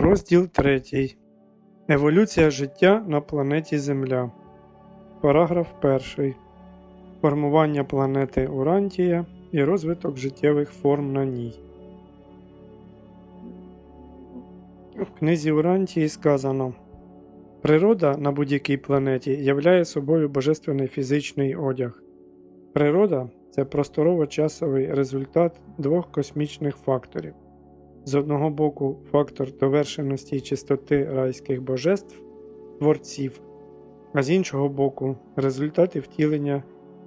Розділ 3. Еволюція життя на планеті Земля. Параграф 1. Формування планети Урантія і розвиток життєвих форм на ній. В книзі Урантії сказано: Природа на будь-якій планеті являє собою божественний фізичний одяг. Природа це просторово-часовий результат двох космічних факторів. З одного боку, фактор довершеності і чистоти райських божеств, творців, а з іншого боку, результати втілення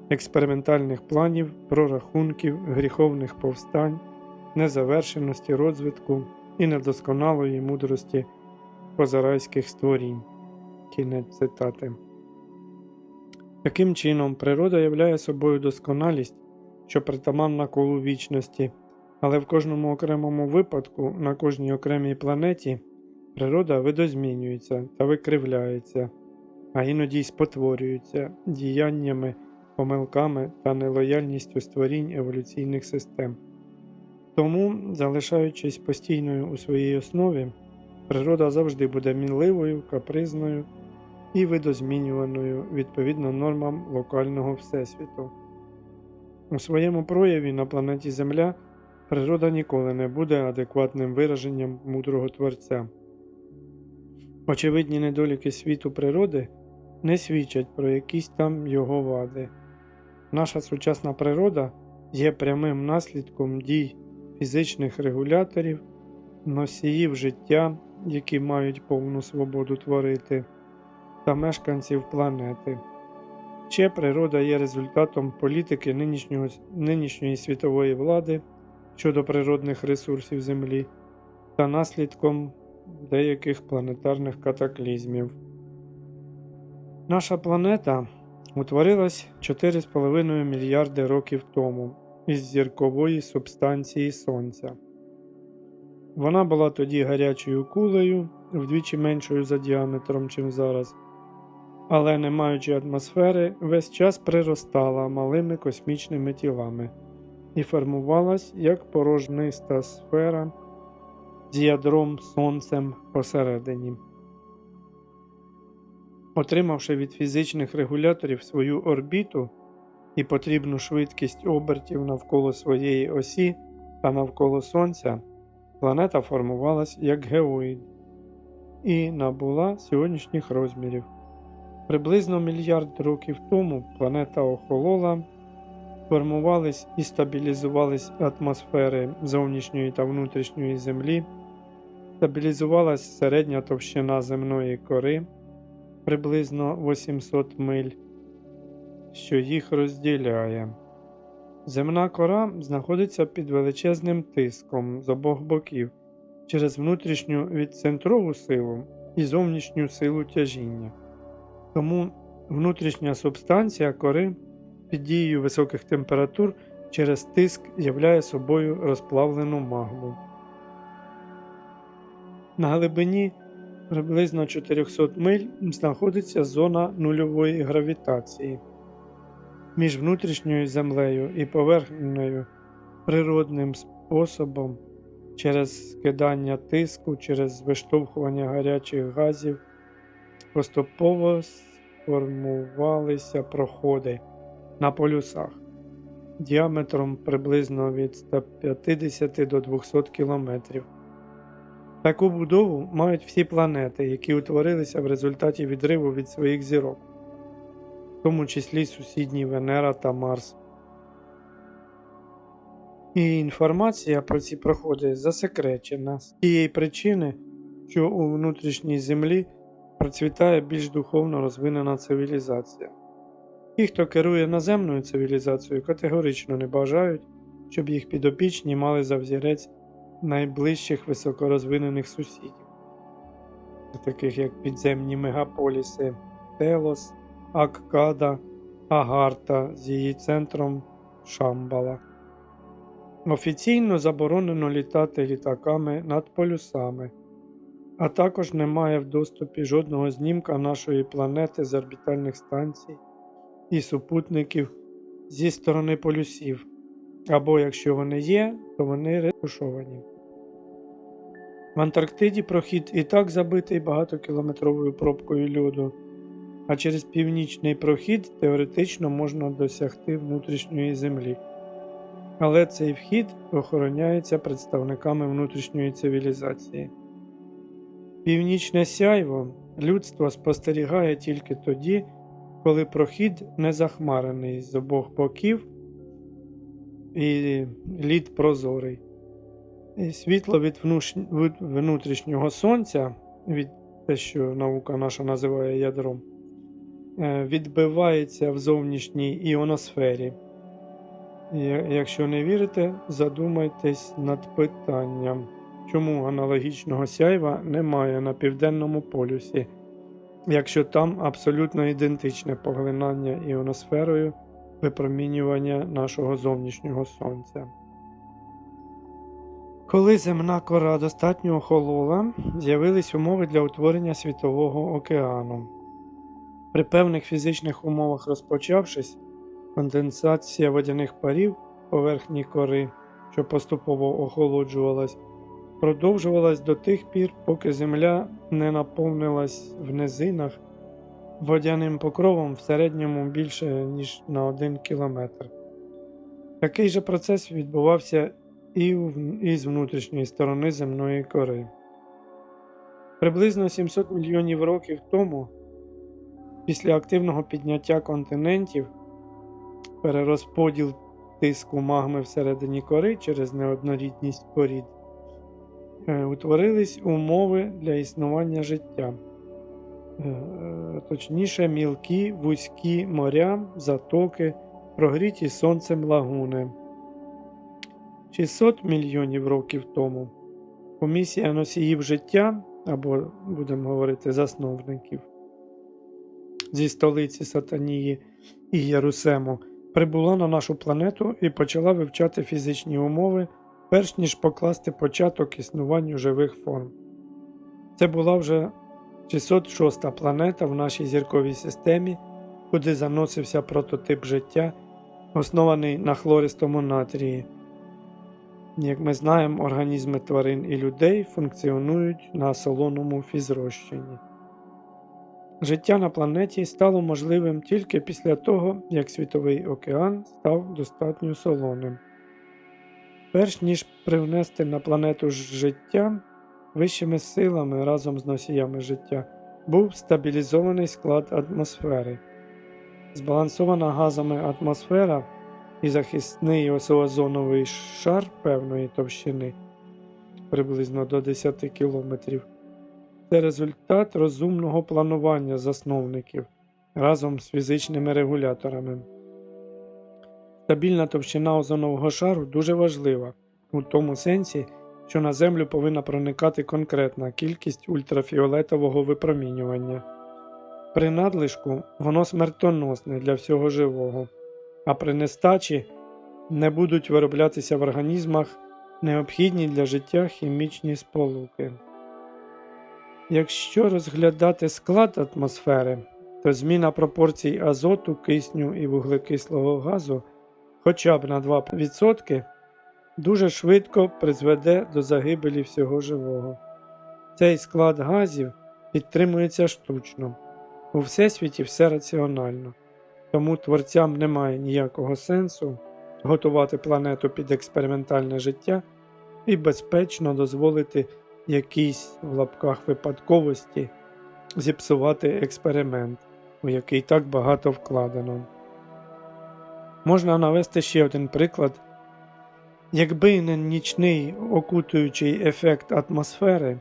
експериментальних планів, прорахунків, гріховних повстань, незавершеності розвитку і недосконалої мудрості позарайських створінь. Кінець цитати. Таким чином, природа являє собою досконалість, що притаманна колу вічності. Але в кожному окремому випадку на кожній окремій планеті природа видозмінюється та викривляється, а іноді й спотворюється діяннями, помилками та нелояльністю створінь еволюційних систем. Тому, залишаючись постійною у своїй основі, природа завжди буде мінливою, капризною і видозмінюваною відповідно нормам локального всесвіту. У своєму прояві на планеті Земля. Природа ніколи не буде адекватним вираженням мудрого Творця. Очевидні недоліки світу природи не свідчать про якісь там його вади. Наша сучасна природа є прямим наслідком дій фізичних регуляторів, носіїв життя, які мають повну свободу творити, та мешканців планети. Ще природа є результатом політики нинішньої світової влади щодо природних ресурсів Землі та наслідком деяких планетарних катаклізмів. Наша планета утворилась 4,5 мільярди років тому із зіркової субстанції Сонця. Вона була тоді гарячою кулею, вдвічі меншою за діаметром, чим зараз, але, не маючи атмосфери, весь час приростала малими космічними тілами і формувалась як порожниста сфера з ядром сонцем посередині. Отримавши від фізичних регуляторів свою орбіту і потрібну швидкість обертів навколо своєї осі та навколо Сонця, планета формувалась як геоїд і набула сьогоднішніх розмірів. Приблизно мільярд років тому планета охолола формувались і стабілізувались атмосфери зовнішньої та внутрішньої Землі, стабілізувалась середня товщина земної кори приблизно 800 миль, що їх розділяє. Земна кора знаходиться під величезним тиском з обох боків через внутрішню відцентрову силу і зовнішню силу тяжіння. Тому внутрішня субстанція кори під дією високих температур через тиск являє собою розплавлену магму. На глибині приблизно 400 миль знаходиться зона нульової гравітації. Між внутрішньою землею і поверхнею природним способом через скидання тиску, через виштовхування гарячих газів поступово сформувалися проходи на полюсах діаметром приблизно від 150 до 200 км. Таку будову мають всі планети, які утворилися в результаті відриву від своїх зірок, в тому числі сусідні Венера та Марс. І інформація про ці проходи засекречена з тієї причини, що у внутрішній землі процвітає більш духовно розвинена цивілізація. Ті, хто керує наземною цивілізацією, категорично не бажають, щоб їх підопічні мали за взірець найближчих високорозвинених сусідів, таких як підземні мегаполіси Телос, Аккада, Агарта з її центром Шамбала. Офіційно заборонено літати літаками над полюсами, а також немає в доступі жодного знімка нашої планети з орбітальних станцій і супутників зі сторони полюсів, або якщо вони є, то вони ретушовані. В Антарктиді прохід і так забитий багатокілометровою пробкою льоду, а через північний прохід теоретично можна досягти внутрішньої землі. Але цей вхід охороняється представниками внутрішньої цивілізації. Північне сяйво людство спостерігає тільки тоді, коли прохід не захмарений з обох боків і лід прозорий. І світло від внутрішнього сонця, від те, що наука наша називає ядром, е, відбивається в зовнішній іоносфері. Якщо не вірите, задумайтесь над питанням, чому аналогічного сяйва немає на південному полюсі, якщо там абсолютно ідентичне поглинання іоносферою випромінювання нашого зовнішнього сонця. Коли земна кора достатньо охолола, з'явились умови для утворення світового океану. При певних фізичних умовах розпочавшись, конденсація водяних парів поверхні кори, що поступово охолоджувалась, продовжувалась до тих пір, поки земля не наповнилась в низинах водяним покровом в середньому більше ніж на 1 кілометр. Такий же процес відбувався і з внутрішньої сторони земної кори. Приблизно 700 мільйонів років тому, після активного підняття континентів, перерозподіл тиску магми всередині кори через неоднорідність порід, утворились умови для існування життя. Е, е, Точніше, мілкі вузькі моря, затоки, прогріті сонцем лагуни. 600 мільйонів років тому комісія носіїв життя, або, будемо говорити, засновників зі столиці Сатанії і Єрусему прибула на нашу планету і почала вивчати фізичні умови, перш ніж покласти початок існуванню живих форм. Це була вже 606 планета в нашій зірковій системі, куди заносився прототип життя, оснований на хлористому натрії. Як ми знаємо, організми тварин і людей функціонують на солоному фізрозчині. Життя на планеті стало можливим тільки після того, як Світовий океан став достатньо солоним. Перш ніж привнести на планету життя, вищими силами разом з носіями життя був стабілізований склад атмосфери. Збалансована газами атмосфера і захисний озоновий шар певної товщини приблизно до 10 кілометрів. Це результат розумного планування засновників разом з фізичними регуляторами. Стабільна товщина озонового шару дуже важлива у тому сенсі, що на Землю повинна проникати конкретна кількість ультрафіолетового випромінювання. При надлишку воно смертоносне для всього живого, а при нестачі не будуть вироблятися в організмах необхідні для життя хімічні сполуки. Якщо розглядати склад атмосфери, то зміна пропорцій азоту, кисню і вуглекислого газу хоча б на 2% дуже швидко призведе до загибелі всього живого. Цей склад газів підтримується штучно. У всесвіті все раціонально, тому творцям немає ніякого сенсу готувати планету під експериментальне життя і безпечно дозволити якійсь в лапках випадковості зіпсувати експеримент, у який так багато вкладено. Можна навести ще один приклад. Якби не нічний окутуючий ефект атмосфери,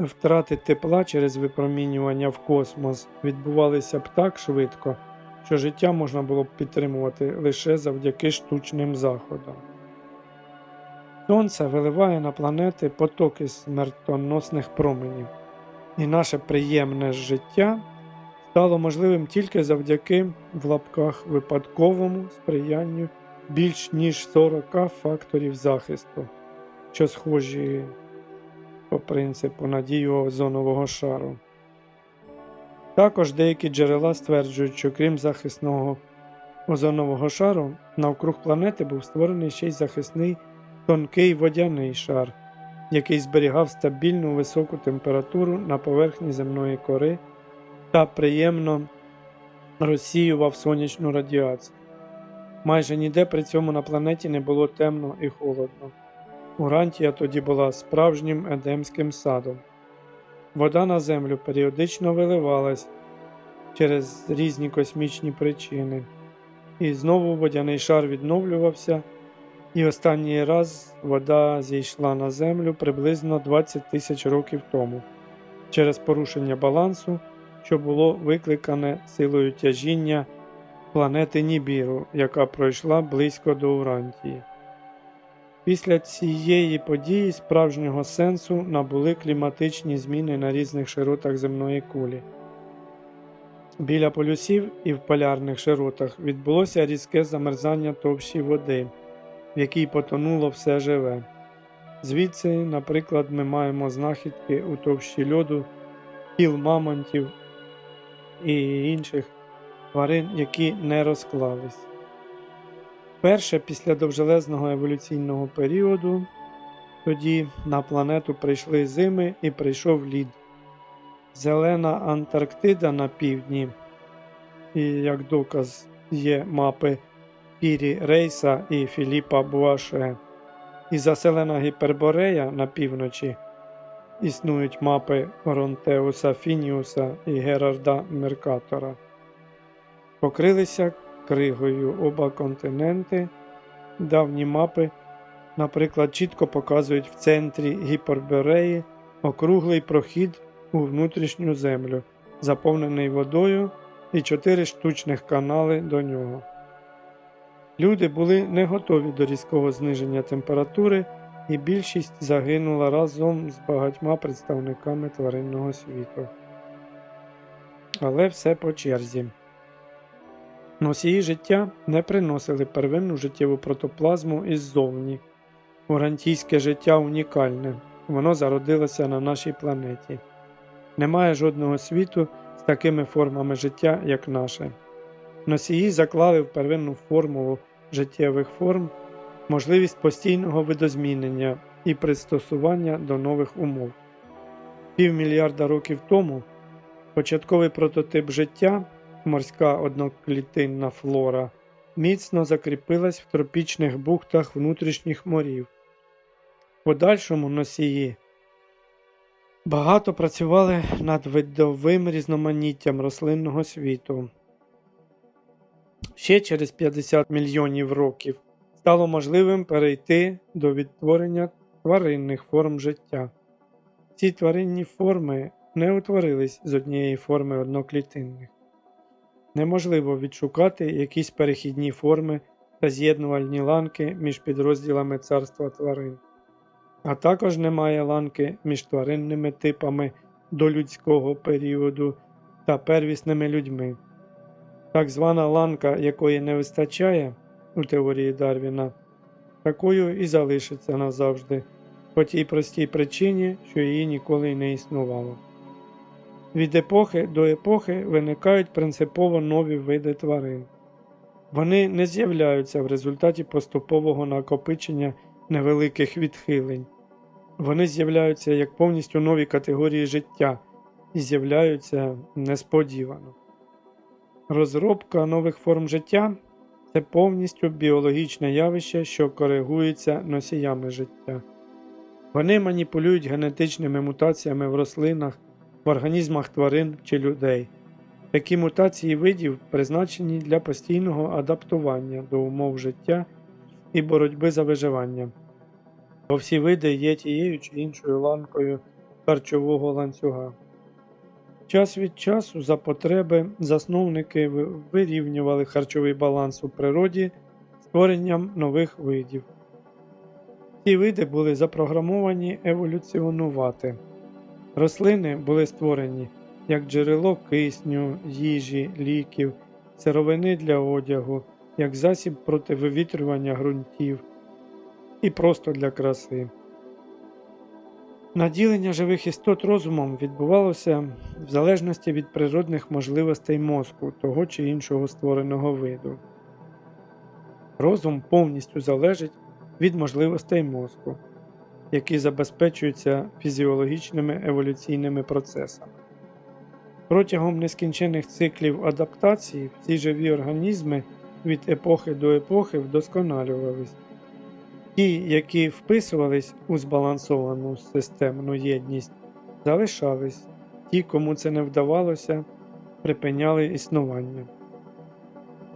втрати тепла через випромінювання в космос відбувалися б так швидко, що життя можна було б підтримувати лише завдяки штучним заходам. Сонце виливає на планети потоки смертоносних променів, і наше приємне життя стало можливим тільки завдяки в лапках випадковому сприянню більш ніж 40 факторів захисту, що схожі по принципу надію озонового шару. Також деякі джерела стверджують, що крім захисного озонового шару, навкруг планети був створений ще й захисний тонкий водяний шар, який зберігав стабільну високу температуру на поверхні земної кори та приємно розсіював сонячну радіацію. Майже ніде при цьому на планеті не було темно і холодно. Урантія тоді була справжнім едемським садом. Вода на землю періодично виливалась через різні космічні причини, і знову водяний шар відновлювався, і останній раз вода зійшла на землю приблизно 20 тисяч років тому через порушення балансу, що було викликане силою тяжіння планети Нібіру, яка пройшла близько до Урантії. Після цієї події справжнього сенсу набули кліматичні зміни на різних широтах земної кулі. Біля полюсів і в полярних широтах відбулося різке замерзання товщі води, в якій потонуло все живе. Звідси, наприклад, ми маємо знахідки у товщі льоду, тіл мамонтів і інших тварин, які не розклались. Перше після довжелезного еволюційного періоду тоді на планету прийшли зими і прийшов лід. Зелена Антарктида на півдні, і як доказ є мапи Пірі Рейса і Філіпа Буаше. І заселена Гіперборея на півночі існують мапи Оронтеуса Фініуса і Герарда Меркатора. Покрилися кригою оба континенти. Давні мапи, наприклад, чітко показують в центрі Гіпербореї округлий прохід у внутрішню землю, заповнений водою і чотири штучних канали до нього. Люди були не готові до різкого зниження температури, і більшість загинула разом з багатьма представниками тваринного світу. Але все по черзі. Носії життя не приносили первинну життєву протоплазму іззовні. Урантійське життя унікальне, воно зародилося на нашій планеті. Немає жодного світу з такими формами життя, як наше. Носії заклали в первинну формулу життєвих форм можливість постійного видозмінення і пристосування до нових умов. Півмільярда років тому початковий прототип життя, морська одноклітинна флора, міцно закріпилась в тропічних бухтах внутрішніх морів. В подальшому носії багато працювали над видовим різноманіттям рослинного світу. Ще через 50 мільйонів років стало можливим перейти до відтворення тваринних форм життя. Ці тваринні форми не утворились з однієї форми одноклітинних. Неможливо відшукати якісь перехідні форми та з'єднувальні ланки між підрозділами царства тварин, а також немає ланки між тваринними типами до людського періоду та первісними людьми. Так звана ланка, якої не вистачає у теорії Дарвіна, такою і залишиться назавжди, по тій простій причині, що її ніколи не існувало. Від епохи до епохи виникають принципово нові види тварин. Вони не з'являються в результаті поступового накопичення невеликих відхилень. Вони з'являються як повністю нові категорії життя і з'являються несподівано. Розробка нових форм життя це повністю біологічне явище, що коригується носіями життя. Вони маніпулюють генетичними мутаціями в рослинах, в організмах тварин чи людей. Такі мутації видів призначені для постійного адаптування до умов життя і боротьби за виживання. Бо всі види є тією чи іншою ланкою харчового ланцюга. Час від часу за потреби засновники вирівнювали харчовий баланс у природі створенням нових видів. Ці види були запрограмовані еволюціонувати. Рослини були створені як джерело кисню, їжі, ліків, сировини для одягу, як засіб проти вивітрювання ґрунтів і просто для краси. Наділення живих істот розумом відбувалося в залежності від природних можливостей мозку того чи іншого створеного виду. Розум повністю залежить від можливостей мозку. які забезпечуються фізіологічними еволюційними процесами. Протягом нескінчених циклів адаптації всі живі організми від епохи до епохи вдосконалювались. Ті, які вписувались у збалансовану системну єдність, залишались, ті, кому це не вдавалося, припиняли існування.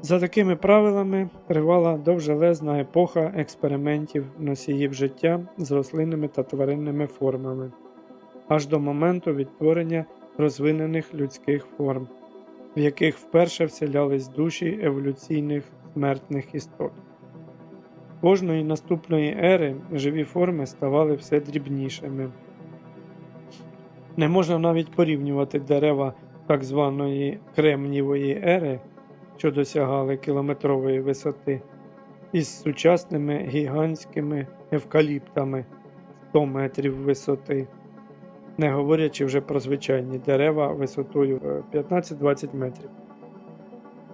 За такими правилами тривала довжелезна епоха експериментів носіїв життя з рослинними та тваринними формами, аж до моменту відтворення розвинених людських форм, в яких вперше вселялись душі еволюційних смертних істот. Кожної наступної ери живі форми ставали все дрібнішими. Не можна навіть порівнювати дерева так званої кремнівої ери, що досягали кілометрової висоти, із сучасними гігантськими евкаліптами 100 метрів висоти, не говорячи вже про звичайні дерева висотою е, 15-20 метрів.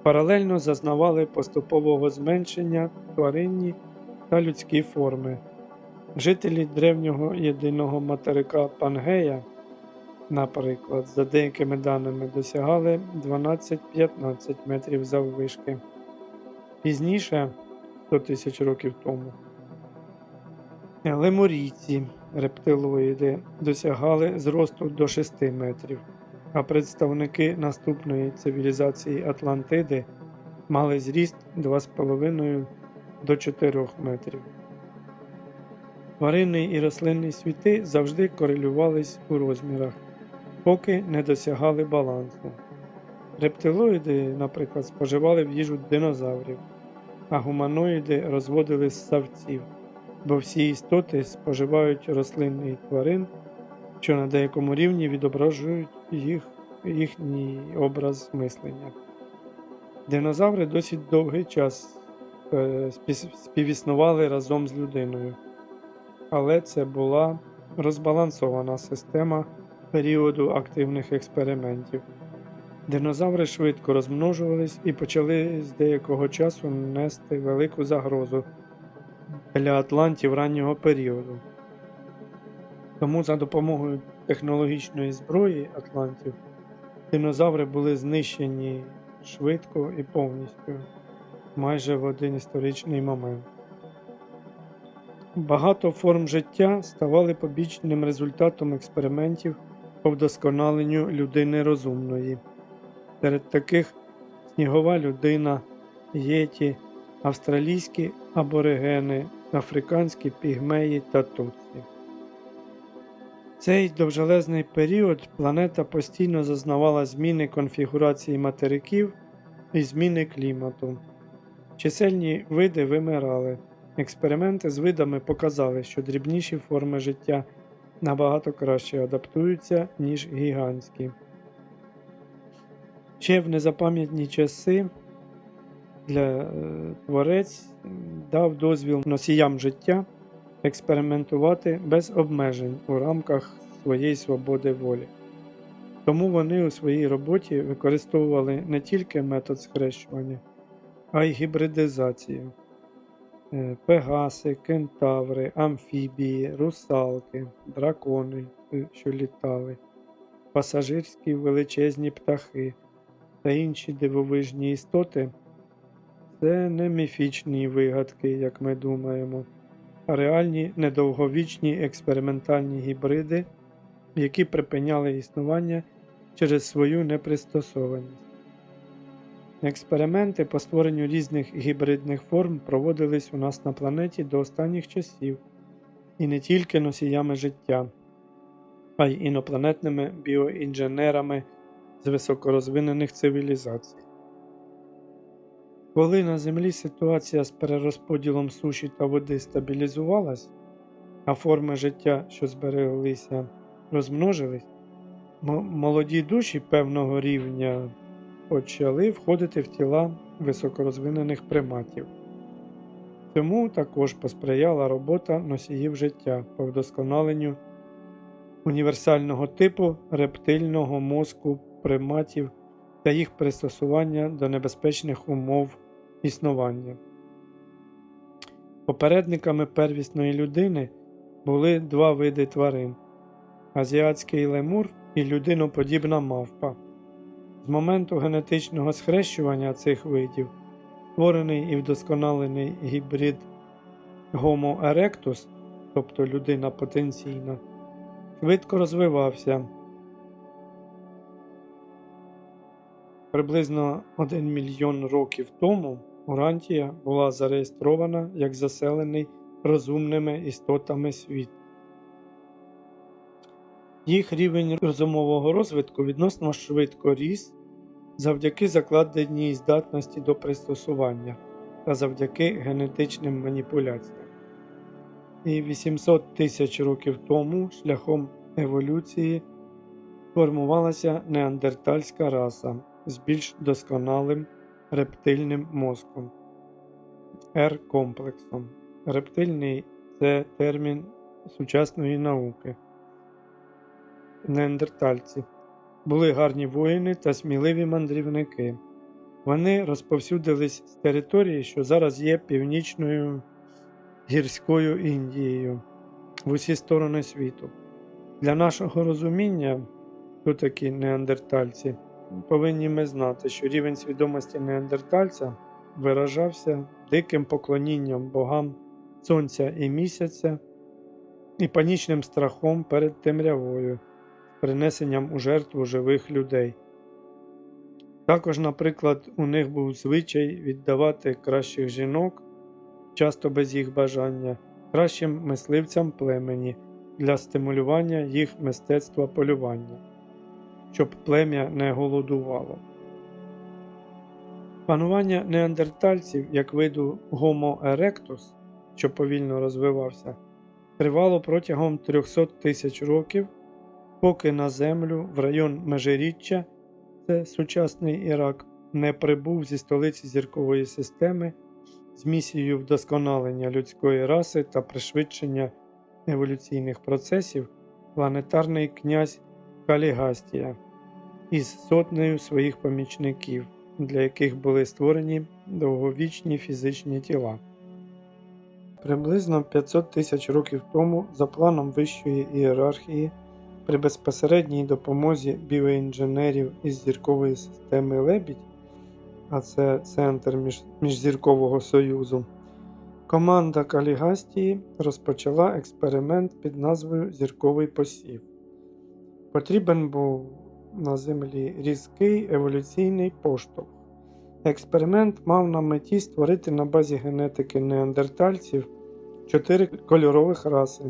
Паралельно зазнавали поступового зменшення тваринні та людські форми. Жителі древнього єдиного материка Пангея, наприклад, за деякими даними досягали 12-15 метрів заввишки. Пізніше, 100 тисяч років тому, лемурійці, рептилоїди, досягали зросту до 6 метрів, а представники наступної цивілізації Атлантиди мали зріст 2,5 до 4 метрів. Тваринний і рослинний світи завжди корелювались у розмірах, поки не досягали балансу. Рептилоїди, наприклад, споживали в їжу динозаврів, а гуманоїди розводили ссавців, бо всі істоти споживають рослинний тварин, що на деякому рівні відображують їх, їхній образ мислення. Динозаври досить довгий час співіснували разом з людиною, але це була розбалансована система періоду активних експериментів. Динозаври швидко розмножувались і почали з деякого часу нести велику загрозу для атлантів раннього періоду. Тому за допомогою технологічної зброї атлантів динозаври були знищені швидко і повністю, майже в один історичний момент. Багато форм життя ставали побічним результатом експериментів по вдосконаленню людини розумної. Серед таких снігова людина, єті, австралійські аборигени, африканські пігмеї та тутсі. Цей довжелезний період планета постійно зазнавала зміни конфігурації материків і зміни клімату. Чисельні види вимирали. Експерименти з видами показали, що дрібніші форми життя набагато краще адаптуються, ніж гігантські. Ще в незапам'ятні часи для е, творець дав дозвіл носіям життя експериментувати без обмежень у рамках своєї свободи волі. Тому вони у своїй роботі використовували не тільки метод схрещування, а й гібридизацію. Е, Пегаси, кентаври, амфібії, русалки, дракони, е, що літали, пасажирські величезні птахи та інші дивовижні істоти це не міфічні вигадки, як ми думаємо, а реальні недовговічні експериментальні гібриди, які припиняли існування через свою непристосованість. Експерименти по створенню різних гібридних форм проводились у нас на планеті до останніх часів, і не тільки носіями життя, а й інопланетними біоінженерами з високорозвинених цивілізацій. Коли на Землі ситуація з перерозподілом суші та води стабілізувалась, а форми життя, що збереглися, розмножились, молоді душі певного рівня почали входити в тіла високорозвинених приматів. Цьому також посприяла робота носіїв життя по вдосконаленню універсального типу рептильного мозку приматів та їх пристосування до небезпечних умов існування. Попередниками первісної людини були два види тварин азіатський лемур і людиноподібна мавпа. З моменту генетичного схрещування цих видів створений і вдосконалений гібрид Homo erectus, тобто людина потенційна, швидко розвивався. Приблизно 1 мільйон років тому Урантія була зареєстрована як заселений розумними істотами світ. Їх рівень розумового розвитку відносно швидко ріс завдяки закладеній здатності до пристосування та завдяки генетичним маніпуляціям. І 800 тисяч років тому шляхом еволюції формувалася неандертальська раса з більш досконалим рептильним мозком R-комплексом. Рептильний це термін сучасної науки. Неандертальці були гарні воїни та сміливі мандрівники. Вони розповсюдились з території, що зараз є північною гірською Індією в усі сторони світу. Для нашого розуміння, хто такі неандертальці, повинні ми знати, що рівень свідомості неандертальця виражався диким поклонінням богам сонця і місяця і панічним страхом перед темрявою, принесенням у жертву живих людей. Також, наприклад, у них був звичай віддавати кращих жінок, часто без їх бажання, кращим мисливцям племені для стимулювання їх мистецтва полювання, щоб плем'я не голодувало. Панування неандертальців як виду Homo erectus, що повільно розвивався, тривало протягом 300 тисяч років, поки на землю в район Межиріччя, це сучасний Ірак, не прибув зі столиці зіркової системи з місією вдосконалення людської раси та пришвидшення еволюційних процесів планетарний князь Калігастія із сотнею своїх помічників, для яких були створені довговічні фізичні тіла. Приблизно 500 тисяч років тому, за планом вищої ієрархії, при безпосередній допомозі біоінженерів із зіркової системи Лебідь, а це центр між, міжзіркового союзу, команда Калігастії розпочала експеримент під назвою Зірковий посів. Потрібен був на Землі різкий еволюційний поштовх. Експеримент мав на меті створити на базі генетики неандертальців чотири кольорових раси,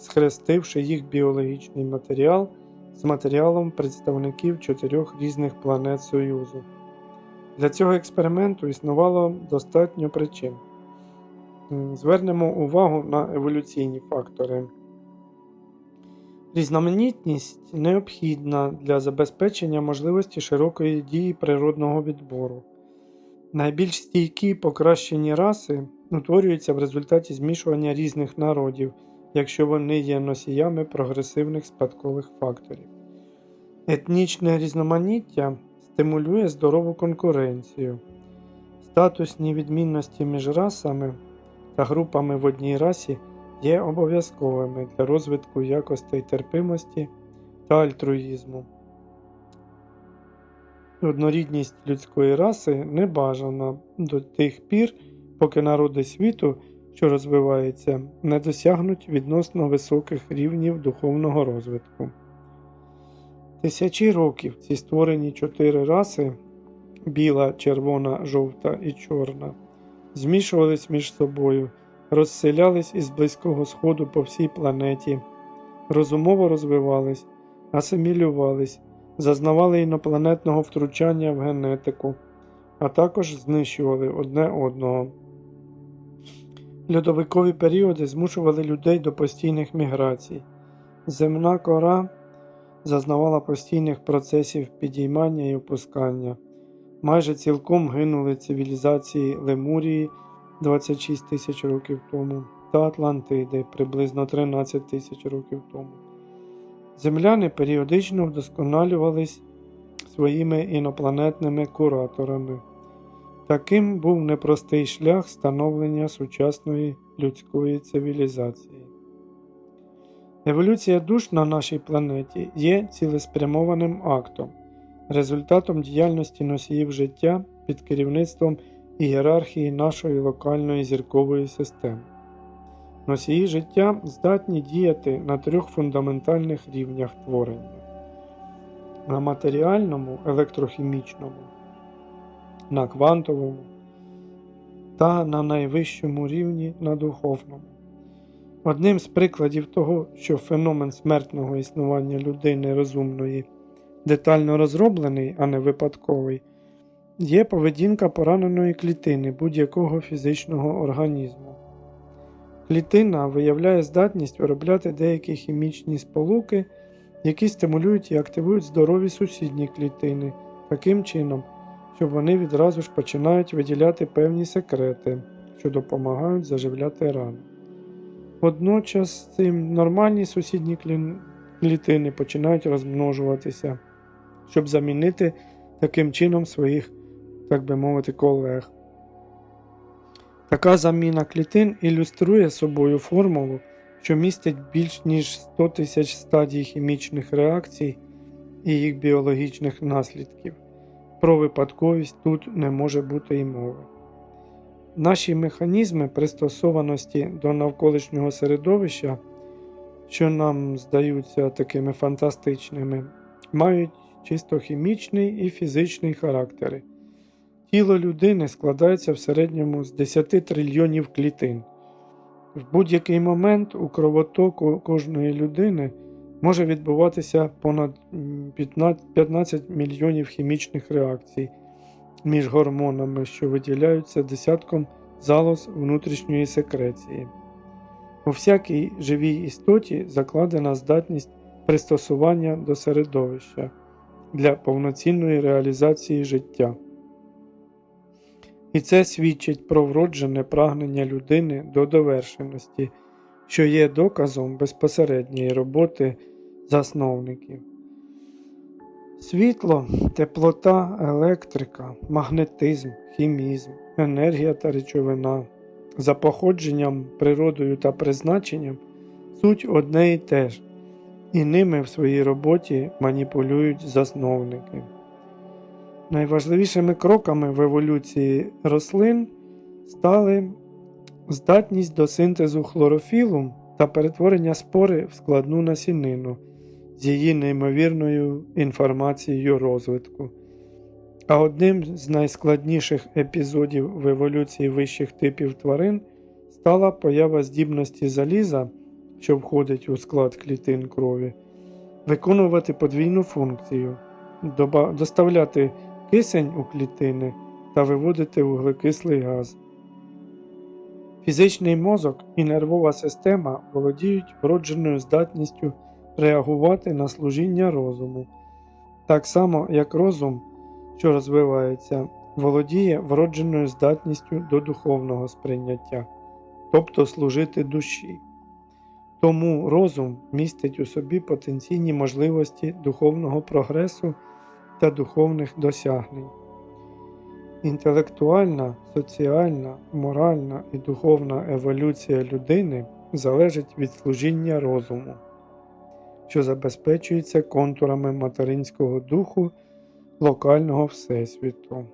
схрестивши їх біологічний матеріал з матеріалом представників чотирьох різних планет Союзу. Для цього експерименту існувало достатньо причин. Звернемо увагу на еволюційні фактори. Різноманітність необхідна для забезпечення можливості широкої дії природного відбору. Найбільш стійкі покращені раси утворюються в результаті змішування різних народів, якщо вони є носіями прогресивних спадкових факторів. Етнічне різноманіття стимулює здорову конкуренцію. Статусні відмінності між расами та групами в одній расі є обов'язковими для розвитку якостей терпимості та альтруїзму. Однорідність людської раси не бажана до тих пір, поки народи світу, що розвиваються, не досягнуть відносно високих рівнів духовного розвитку. Тисячі років ці створені чотири раси біла, червона, жовта і чорна, змішувались між собою, розселялись із Близького Сходу по всій планеті, розумово розвивались, асимілювались, зазнавали інопланетного втручання в генетику, а також знищували одне одного. Льодовикові періоди змушували людей до постійних міграцій. Земна кора зазнавала постійних процесів підіймання і опускання. Майже цілком гинули цивілізації Лемурії 26 тисяч років тому та Атлантиди приблизно 13 тисяч років тому. Земляни періодично вдосконалювались своїми інопланетними кураторами. Таким був непростий шлях становлення сучасної людської цивілізації. Еволюція душ на нашій планеті є цілеспрямованим актом, результатом діяльності носіїв життя під керівництвом ієрархії нашої локальної зіркової системи. Носії життя здатні діяти на трьох фундаментальних рівнях творення: на матеріальному, електрохімічному, на квантовому та на найвищому рівні на духовному. Одним з прикладів того, що феномен смертного існування людини розумної детально розроблений, а не випадковий, є поведінка пораненої клітини будь-якого фізичного організму. Клітина виявляє здатність виробляти деякі хімічні сполуки, які стимулюють і активують здорові сусідні клітини, таким чином, що вони відразу ж починають виділяти певні секрети, що допомагають заживляти рани. Водночас цим нормальні сусідні клітини починають розмножуватися, щоб замінити таким чином своїх, так би мовити, колег. Така заміна клітин ілюструє собою формулу, що містить більш ніж 100 тисяч стадій хімічних реакцій і їх біологічних наслідків. Про випадковість тут не може бути і мови. Наші механізми пристосованості до навколишнього середовища, що нам здаються такими фантастичними, мають чисто хімічний і фізичний характери. Тіло людини складається в середньому з 10 трильйонів клітин. В будь-який момент у кровотоку кожної людини може відбуватися понад 15 15 мільйонів хімічних реакцій між гормонами, що виділяються десятком залоз внутрішньої секреції. У всякій живій істоті закладена здатність пристосування до середовища для повноцінної реалізації життя. І це свідчить про вроджене прагнення людини до довершеності, що є доказом безпосередньої роботи засновників. Світло, теплота, електрика, магнетизм, хімізм, енергія та речовина за походженням, природою та призначенням суть одне і те ж, і ними в своїй роботі маніпулюють засновники. Найважливішими кроками в еволюції рослин стали здатність до синтезу хлорофілу та перетворення спори в складну насінину з її неймовірною інформацією розвитку. А одним з найскладніших епізодів в еволюції вищих типів тварин стала поява здібності заліза, що входить у склад клітин крові, виконувати подвійну функцію, доставляти кисень у клітини та виводити вуглекислий газ. Фізичний мозок і нервова система володіють вродженою здатністю реагувати на служіння розуму, так само як розум, що розвивається, володіє вродженою здатністю до духовного сприйняття, тобто служити душі. Тому розум містить у собі потенційні можливості духовного прогресу та духовних досягнень. Інтелектуальна, соціальна, моральна і духовна еволюція людини залежить від служіння розуму, що забезпечується контурами материнського духу локального всесвіту.